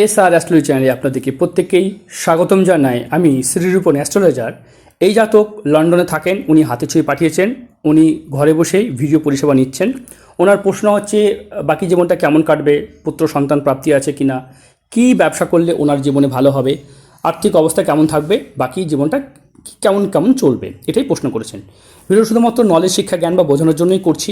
S আর astrology চ্যানেলে আপনাদেরকে প্রত্যেককেই স্বাগতম জানাই। আমি শ্রীরূপন অ্যাস্ট্রোলজার। এই জাতক লন্ডনে থাকেন, উনি হাতে ছুঁয়ে পাঠিয়েছেন, উনি ঘরে বসেই ভিডিও পরিষেবা নিচ্ছেন। ওনার প্রশ্ন হচ্ছে, বাকি জীবনটা কেমন কাটবে, পুত্র সন্তান প্রাপ্তি আছে কিনা, কী ব্যবসা করলে ওনার জীবনে ভালো হবে, আর্থিক অবস্থা কেমন থাকবে, বাকি জীবনটা কেমন কেমন চলবে, এটাই প্রশ্ন করেছেন। ভিডিও শুধুমাত্র নলেজ শিক্ষা, জ্ঞান বা বোঝানোর জন্যই করছি।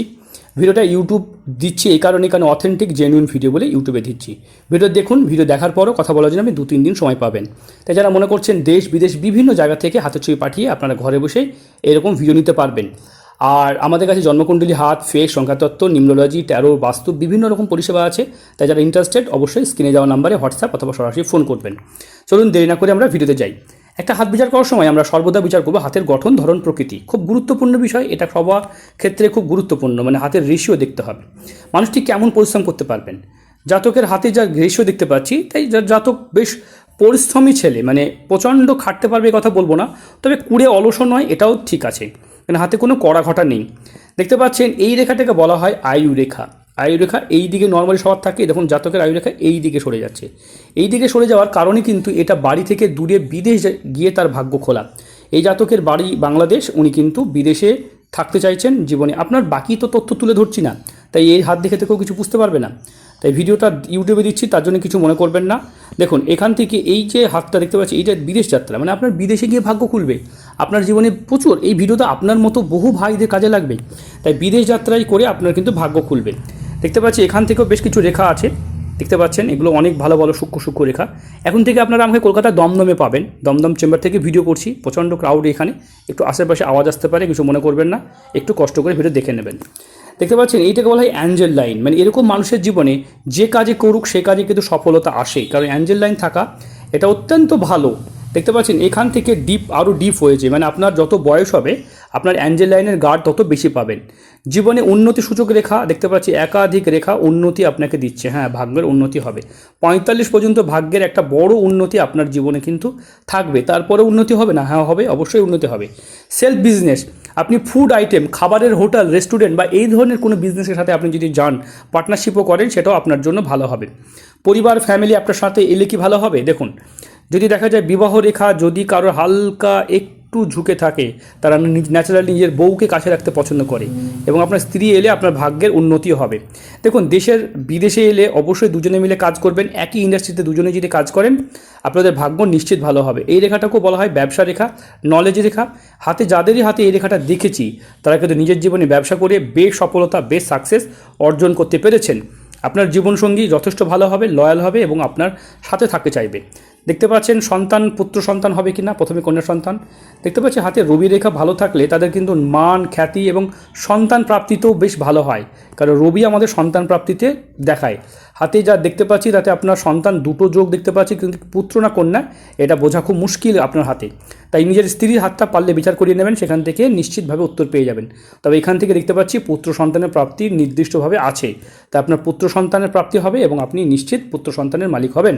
ভিডিওটা ইউটিউব দিচ্ছি এই কারণে, কারণ অথেন্টিক জেনুইন ভিডিও বলে ইউটিউবে দিচ্ছি। ভিডিও দেখুন ভিডিও দেখার পরও কথা বলার জন্য আপনি দু তিন দিন সময় পাবেন। তাই যারা মনে করছেন দেশ, বিদেশ, বিভিন্ন জায়গা থেকে হাতে ছুঁয়ে পাঠিয়ে আপনারা ঘরে বসে এরকম ভিডিও নিতে পারবেন। আর আমাদের কাছে জন্মকুণ্ডলী হাত ফেক সংখ্যাতত্ত্ব নিউমোলজি ট্যারো বাস্তু বিভিন্ন রকম পরিষেবা আছে। তাই যারা ইন্টারেস্টেড অবশ্যই স্ক্রিনে যাওয়া নাম্বারে হোয়াটসঅ্যাপ অথবা সরাসরি ফোন করবেন। চলুন দেরি না করে আমরা ভিডিওতে যাই। একটা হাত বিচার করার সময় আমরা সর্বদা বিচার করব হাতের গঠন, ধরন, প্রকৃতি। খুব গুরুত্বপূর্ণ বিষয়, এটা সবার ক্ষেত্রে খুব গুরুত্বপূর্ণ মানে হাতের রেশিও দেখতে হবে। মানুষটি কেমন পরিশ্রম করতে পারবেন? জাতকের হাতে যা রেশিও দেখতে পাচ্ছি, তাই জাতক বেশ পরিশ্রমী ছেলে মানে প্রচণ্ড খাটতে পারবে এ কথা বলব না, তবে কুড়ে অলসও নয়, এটাও ঠিক আছে। মানে হাতে কোনো কড়া ঘটা নেই। দেখতে পাচ্ছেন, এই রেখাটাকে বলা হয় আয়ু রেখা। আয়ু রেখা এই দিকে নর্মালি সবার থাকে, দেখুন জাতকের আয়ু রেখা এই দিকে সরে যাচ্ছে। এই দিকে সরে যাওয়ার কারণে কিন্তু এটা বাড়ি থেকে দূরে বিদেশ গিয়ে তার ভাগ্য খোলা। এই জাতকের বাড়ি বাংলাদেশ, উনি কিন্তু বিদেশে থাকতে চাইছেন জীবনে। আপনার বাকি তো তথ্য তুলে ধরছি না, তাই এই হাত দেখে থেকেও কিছু বুঝতে পারবে না। তাই ভিডিওটা ইউটিউবে দিচ্ছি, তার জন্য কিছু মনে করবেন না। দেখুন, এখান থেকে এই যে হাতটা দেখতে পাচ্ছি এইটা বিদেশ যাত্রা মানে আপনার বিদেশে গিয়ে ভাগ্য খুলবে। আপনার জীবনে প্রচুর, এই ভিডিওটা আপনার মতো বহু ভাইদের কাজে লাগবে। তাই বিদেশ যাত্রাই করে আপনার কিন্তু ভাগ্য খুলবে। দেখতে পাচ্ছি এখান থেকেও বেশ কিছু রেখা আছে। দেখতে পাচ্ছেন, এগুলো অনেক ভালো ভালো সূক্ষ্ম সূক্ষ্ম রেখা। এখন থেকে আপনারা আমাকে কলকাতা দমদমে পাবেন। দমদম চেম্বার থেকে ভিডিও করছি, প্রচণ্ড ক্রাউড এখানে। একটু আশেপাশে আওয়াজ আসতে পারে, কিছু মনে করবেন না। একটু কষ্ট করে ভিডিও দেখে নেবেন। দেখতে পাচ্ছেন, এইটাকে বলা হয় অ্যাঞ্জেল লাইন মানে এরকম মানুষের জীবনে যে কাজে করুক, সে কাজে কিন্তু সফলতা আসে। কারণ অ্যাঞ্জেল লাইন থাকা, এটা অত্যন্ত ভালো। দেখতে পাচ্ছেন, এখান থেকে ডিপ আরও ডিপ হয়েছে। মানে আপনার যত বয়স হবে, আপনার অ্যাঞ্জেল লাইনের গার্ড তত বেশি পাবেন। জীবনে উন্নতি সূচক রেখা, দেখতে পাচ্ছি, একাধিক রেখা উন্নতি আপনাকে দিচ্ছে। হ্যাঁ ভাগ্যের উন্নতি হবে। পঁয়তাল্লিশ পর্যন্ত ভাগ্যের একটা বড় উন্নতি আপনার জীবনে কিন্তু থাকবে। তারপরে উন্নতি হবে না? হ্যাঁ হবে, অবশ্যই উন্নতি হবে। সেলফ বিজনেস আপনি ফুড আইটেম খাবারের হোটেল রেস্টুরেন্ট বা এই ধরনের কোনো বিজনেসের সাথে আপনি যদি যান পার্টনারশিপও করেন, সেটাও আপনার জন্য ভালো হবে। পরিবার ফ্যামিলি আপনার সাথে এলে কি ভালো হবে? দেখুন যদি দেখা যায় বিবাহ রেখা যদি কারও হালকা একটু ঝুঁকে থাকে, তারা ন্যাচারালি নিজের বউকে কাছে রাখতে পছন্দ করে এবং আপনার স্ত্রী এলে আপনার ভাগ্যের উন্নতি হবে। দেখুন, দেশের বিদেশে এলে অবশ্যই দুজনে মিলে কাজ করবেন, একই ইন্ডাস্ট্রিতে দুজনে যদি কাজ করেন, আপনাদের ভাগ্য নিশ্চিত ভালো হবে। এই রেখাটাকেও বলা হয় ব্যবসা রেখা নলেজ রেখা। হাতে যাদেরই হাতে এই রেখাটা দেখেছি, তারা কিন্তু নিজের জীবনে ব্যবসা করে বেশ সফলতা, বেশ সাকসেস অর্জন করতে পেরেছেন। আপনার জীবনসঙ্গী যথেষ্ট ভালো হবে লয়াল হবে এবং আপনার সাথে থাকতে চাইবে। দেখতে পাচ্ছেন সন্তান, পুত্র সন্তান হবে কি না প্রথমে কন্যা সন্তান। দেখতে পাচ্ছি হাতে রবি রেখা ভালো থাকলে তাদের কিন্তু মান, খ্যাতি এবং সন্তান প্রাপ্তিতেও বেশ ভালো হয়। কারণ রবি আমাদের সন্তান প্রাপ্তিতে দেখায়। হাতে যা দেখতে পাচ্ছি, তাতে আপনার সন্তান দুটো যোগ দেখতে পাচ্ছি, কিন্তু পুত্র না কন্যা, এটা বোঝা খুব মুশকিল আপনার হাতে। তাই নিজের স্ত্রীর হাতটা পারলে বিচার করিয়ে নেবেন, সেখান থেকে নিশ্চিতভাবে উত্তর পেয়ে যাবেন। তবে এখান থেকে দেখতে পাচ্ছি পুত্র সন্তানের প্রাপ্তি নির্দিষ্টভাবে আছে। তা আপনার পুত্র সন্তানের প্রাপ্তি হবে এবং আপনি নিশ্চিত পুত্র সন্তানের মালিক হবেন।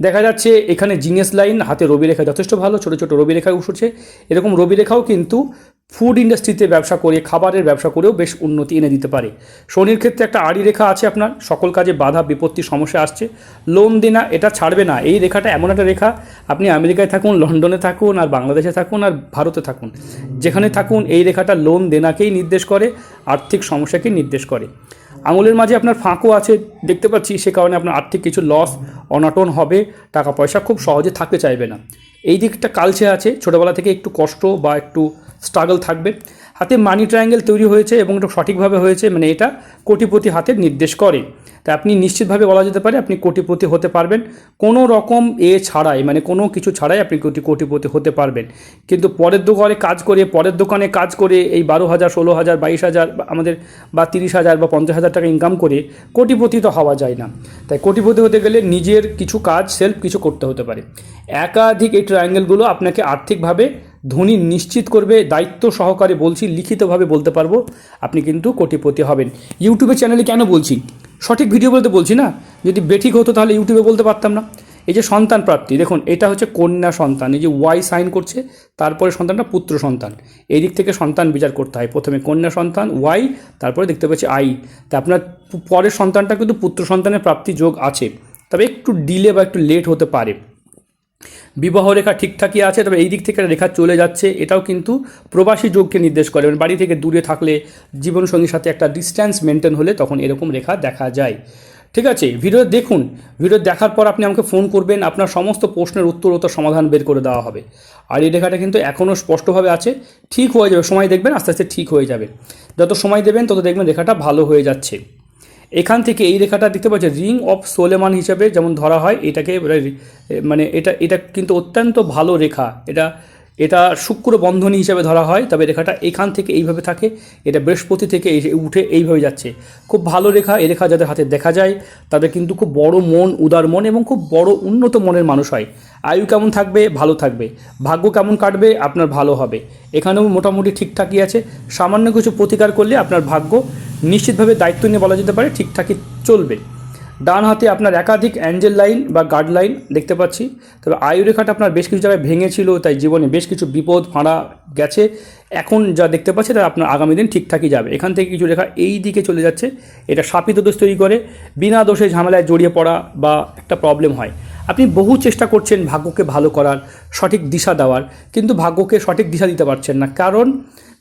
দেখা যাচ্ছে এখানে জিনিয়াস লাইন হাতে রবি রেখা যথেষ্ট ভালো, ছোটো ছোটো রবি রেখা উঠছে। এরকম রবি রেখাও কিন্তু ফুড ইন্ডাস্ট্রিতে ব্যবসা করে, খাবারের ব্যবসা করেও বেশ উন্নতি এনে দিতে পারে। শনির ক্ষেত্রে একটা আড়ি রেখা আছে আপনার, সকল কাজে বাধা, বিপত্তি, সমস্যা আসছে। লোন দেনা, এটা ছাড়বে না। এই রেখাটা এমন একটা রেখা, আপনি আমেরিকায় থাকুন, লন্ডনে থাকুন, আর বাংলাদেশে থাকুন, আর ভারতে থাকুন। যেখানে থাকুন, এই রেখাটা লোন দেনাকেই নির্দেশ করে, আর্থিক সমস্যাকেই নির্দেশ করে। আঙুলের মাঝে আপনার ফাঁকও আছে, দেখতে পাচ্ছি, সে কারণে আপনার আর্থিক কিছু লস অনাটন হবে টাকা পয়সা খুব সহজে থাকতে চাইবে না। এই দিকটা কালচে আছে, ছোটোবেলা থেকে একটু কষ্ট বা একটু স্ট্রাগল থাকবে। হাতে মানি ট্রায়াঙ্গেল তৈরি হয়েছে এবং এটা সঠিকভাবে হয়েছে মানে এটা কোটিপতি হাতের নির্দেশ করে। তাই আপনি নিশ্চিতভাবে বলা যেতে পারে আপনি কোটিপতি হতে পারবেন। কোনো রকম এ ছাড়াই মানে কোনো কিছু ছাড়াই আপনি কোটি, কোটিপতি হতে পারবেন। কিন্তু পরের দোকানে কাজ করে, পরের দোকানে কাজ করে এই বারো হাজার, ষোলো হাজার, বাইশ হাজার আমাদের বা তিরিশ হাজার বা পঞ্চাশ হাজার টাকা ইনকাম করে কোটিপতি তো হওয়া যায় না। তাই কোটিপতি হতে গেলে নিজের কিছু কাজ সেলফ কিছু করতে হতে পারে। একাধিক এই ট্রায়াঙ্গেলগুলো আপনাকে আর্থিকভাবে ধনী নিশ্চিত করবে, দায়িত্ব সহকারে বলছি, লিখিতভাবে বলতে পারব। আপনি কিন্তু কোটিপতি হবেন। ইউটিউবে চ্যানেলে কেন বলছি? সঠিক ভিডিও বলতে বলছি না। যদি বেঠিক হতো তাহলে ইউটিউবে বলতে পারতাম না। এই যে সন্তান প্রাপ্তি, দেখুন, এটা হচ্ছে কন্যা সন্তান। এই যে ওয়াই সাইন করছে, তারপরে সন্তানটা পুত্র সন্তান। এই দিক থেকে সন্তান বিচার করতে হয়। প্রথমে কন্যা সন্তান, ওয়াই, তারপরে দেখতে পাচ্ছি আই। তা আপনার পরের সন্তানটা কিন্তু পুত্র সন্তানের প্রাপ্তি যোগ আছে। তবে একটু ডিলে বা একটু লেট হতে পারে। বিবাহ রেখা ঠিকঠাকই আছে, তবে এই দিক থেকে রেখা চলে যাচ্ছে। এটাও কিন্তু প্রবাসী যোগকে নির্দেশ করে। মানে বাড়ি থেকে দূরে থাকলে জীবনসঙ্গীর সাথে একটা ডিস্ট্যান্স মেনটেন হলে তখন এরকম রেখা দেখা যায়। ঠিক আছে, ভিডিও দেখুন। ভিডিও দেখার পর আপনি আমাকে ফোন করবেন, আপনার সমস্ত প্রশ্নের উত্তর ও সমাধান বের করে দেওয়া হবে। আর এই রেখাটা কিন্তু এখনও স্পষ্টভাবে আছে। ঠিক হয়ে যাবে। সময় দেখবেন, আস্তে আস্তে ঠিক হয়ে যাবে। যত সময় দেবেন, তত দেখবেন রেখাটা ভালো হয়ে যাচ্ছে। এখান থেকে এই রেখাটা দেখতে পাচ্ছি রিং অফ সোলেমান হিসাবে যেমন ধরা হয়, এটাকে মানে এটা এটা কিন্তু অত্যন্ত ভালো রেখা। এটা এটা শুক্র বন্ধনী হিসাবে ধরা হয়, তবে রেখাটা এখান থেকে এইভাবে থাকে, এটা বৃহস্পতি থেকে উঠে এইভাবে যাচ্ছে। খুব ভালো রেখা এই রেখা যাদের হাতে দেখা যায়, তাদের কিন্তু খুব বড় মন, উদার মন এবং খুব বড় উন্নত মনের মানুষ হয়। আয়ু কেমন থাকবে? ভালো থাকবে। ভাগ্য কেমন কাটবে? আপনার ভালো হবে। এখানেও মোটামুটি ঠিকঠাকই আছে। সামান্য কিছু প্রতিকার করলে আপনার ভাগ্য নিশ্চিতভাবে দায়িত্ব নিয়ে বলা যেতে পারে, ঠিকঠাকই চলবে। ডান হাতে আপনার একাধিক অ্যাঞ্জেল লাইন বা গার্ড লাইন দেখতে পাচ্ছি। তবে আয়ু রেখাটা আপনার বেশ কিছু জায়গায় ভেঙেছিল, তাই জীবনে বেশ কিছু বিপদ, ফাঁড়া গেছে। এখন যা দেখতে পাচ্ছি, তা আপনার আগামী দিন ঠিকঠাকই যাবে। এখান থেকে কিছু রেখা এই দিকে চলে যাচ্ছে। এটা সাপিত দোষ তৈরি করে, বিনা দোষে ঝামেলায় জড়িয়ে পড়া বা একটা প্রবলেম হয়। আপনি বহু চেষ্টা করছেন ভাগ্যকে ভালো করার, সঠিক দিশা দেওয়ার, কিন্তু ভাগ্যকে সঠিক দিশা দিতে পারছেন না। কারণ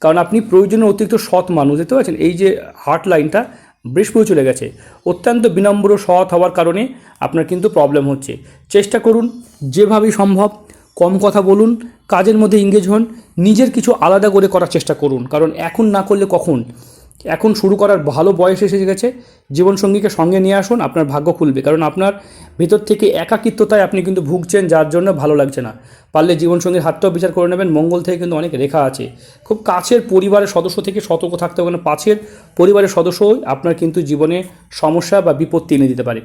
কারণ আপনি প্রয়োজনীয় অতিরিক্ত সৎ মানুষ, দেখতে পাচ্ছেন? এই যে হার্ট লাইনটা বৃহস্পতি চলে গেছে। অত্যন্ত বিনম্র সৎ হওয়ার কারণে আপনার কিন্তু প্রবলেম হচ্ছে। চেষ্টা করুন, যেভাবেই সম্ভব কম কথা বলুন, কাজের মধ্যে ইংগেজ হন, নিজের কিছু আলাদা করে করার চেষ্টা করুন। কারণ এখন না করলে কখন? এখন শুরু করার ভালো বয়স এসে গেছে। জীবনসঙ্গীকে সঙ্গে নিয়ে আসুন, আপনার ভাগ্য খুলবে। কারণ আপনার ভিতর থেকে একাকিত্বতায় আপনি কিন্তু ভুগছেন, যার জন্য ভালো লাগছে না। পারলে জীবনসঙ্গীর হাতটাও বিচার করে নেবেন, মঙ্গল থেকে কিন্তু অনেক রেখা আছে। খুব কাছের পরিবারের সদস্য থেকে সতর্ক থাকতে হবে, কারণ পাশের পরিবারের সদস্যই আপনার কিন্তু জীবনে সমস্যা বা বিপত্তি এনে দিতে পারে।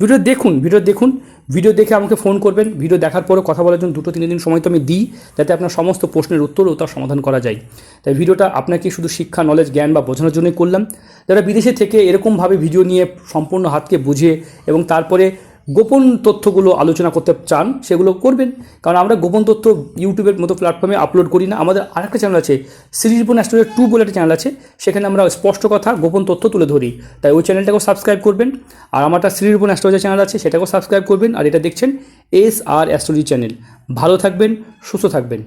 ভিডিও দেখুন ভিডিও দেখুন, ভিডিও দেখে আমাকে ফোন করবেন, ভিডিও দেখার পরে কথা বলার জন্য দুটো তিন দিন সময় তো আমি দিই, যাতে আপনার সমস্ত প্রশ্নের উত্তর ও তার সমাধান করা যায়। তাই ভিডিওটা আপনাকে শুধু শিক্ষা নলেজ জ্ঞান বা বোঝানোর জন্যই করলাম। যারা বিদেশে থেকে এরকমভাবে ভিডিও নিয়ে সম্পূর্ণ হাতকে বুঝে এবং তারপরে গোপন তথ্যগুলো আলোচনা করতে চান, সেগুলো করবেন। কারণ আমরা গোপন তথ্য ইউটিউবের মতো প্ল্যাটফর্মে আপলোড করি না। আমাদের আরেকটা চ্যানেল আছে সিরিজপন অ্যাস্ট্রোলজি টু বলে একটা চ্যানেল আছে, সেখানে আমরা স্পষ্ট কথা, গোপন তথ্য তুলে ধরি। তাই ওই চ্যানেলটাকেও সাবস্ক্রাইব করবেন। আর আমারটা শ্রীরূপন অ্যাস্ট্রোলজি চ্যানেল আছে, সেটাকেও সাবস্ক্রাইব করবেন। আর এটা দেখছেন এস আর অ্যাস্ট্রোলজি চ্যানেল ভালো থাকবেন, সুস্থ থাকবেন।